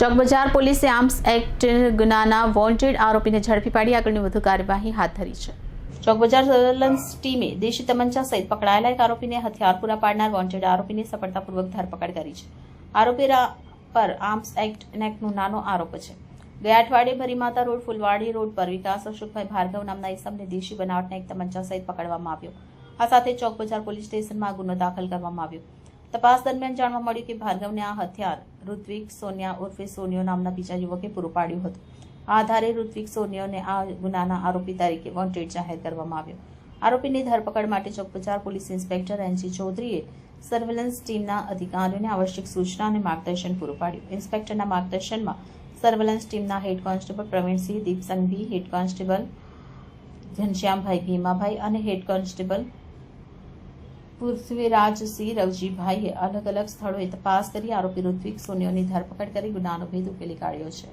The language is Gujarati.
ચોકબજાર પોલીસે આર્મ્સ એક્ટ ગુનાના વોન્ટેડ આરોપીને ઝડપી પાડી. આગળની વધુ કાર્યવાહી હાથ ધરી છે. ચોકબજાર સર્વેલન્સ ટીમે દેશી તમંચા સહિત પકડાયેલા એક આરોપીને હથિયાર પૂરા પાડનાર વોન્ટેડ આરોપીની સફળતાપૂર્વક ધરપકડ કરી છે. આરોપી પર આર્મ્સ એક્ટ એક્ટનો નાનો આરોપ છે. ગયા અઠવાડિયે ભરીમાતા રોડ, ફુલવાડી રોડ પર વિકાસ અશોકભાઈ ભાર્ગવ નામના ઇસમને દેશી બનાવટના એક તમંચા સહિત પકડવામાં આવ્યો. આ સાથે ચોકબજાર પોલીસ સ્ટેશનમાં ગુનો દાખલ કરવામાં આવ્યો. તપાસ દરમિયાન જાણવા મળ્યું કે ભાર્ગવને આ હથિયાર ઋત્વિક સોનિયા ઉર્ફે સોનિયો નામના બીજા યુવકે પૂરું પાડ્યું હતું. આ આધારે ઋત્વિક સોનિયોને આ ગુનાના આરોપી તરીકે વોન્ટેડ જાહેર કરવામાં આવ્યો. આરોપીની ધરપકડ માટે ચોકબજાર પોલીસ ઇન્સ્પેક્ટર એનજી ચૌધરીએ સર્વેલન્સ ટીમના અધિકારીઓને આવશ્યક સૂચના અને માર્ગદર્શન પૂરું પાડ્યું. ઇન્સ્પેક્ટરના માર્ગદર્શનમાં સર્વેલન્સ ટીમના હેડ કોન્સ્ટેબલ પ્રવીણસિંહ દીપસંગ ભી હેડ કોન્સ્ટેબલ ઘનશ્યામભાઈ ભીમાભાઈ અને હેડ કોન્સ્ટેબલ પૃથ્વીરાજસિંહ રવજીભાઈએ અલગ અલગ સ્થળોએ તપાસ કરી આરોપી ઋત્વિક સોનિયોની ધરપકડ કરી ગુનાનો ભેદ ઉકેલી કાઢ્યો છે.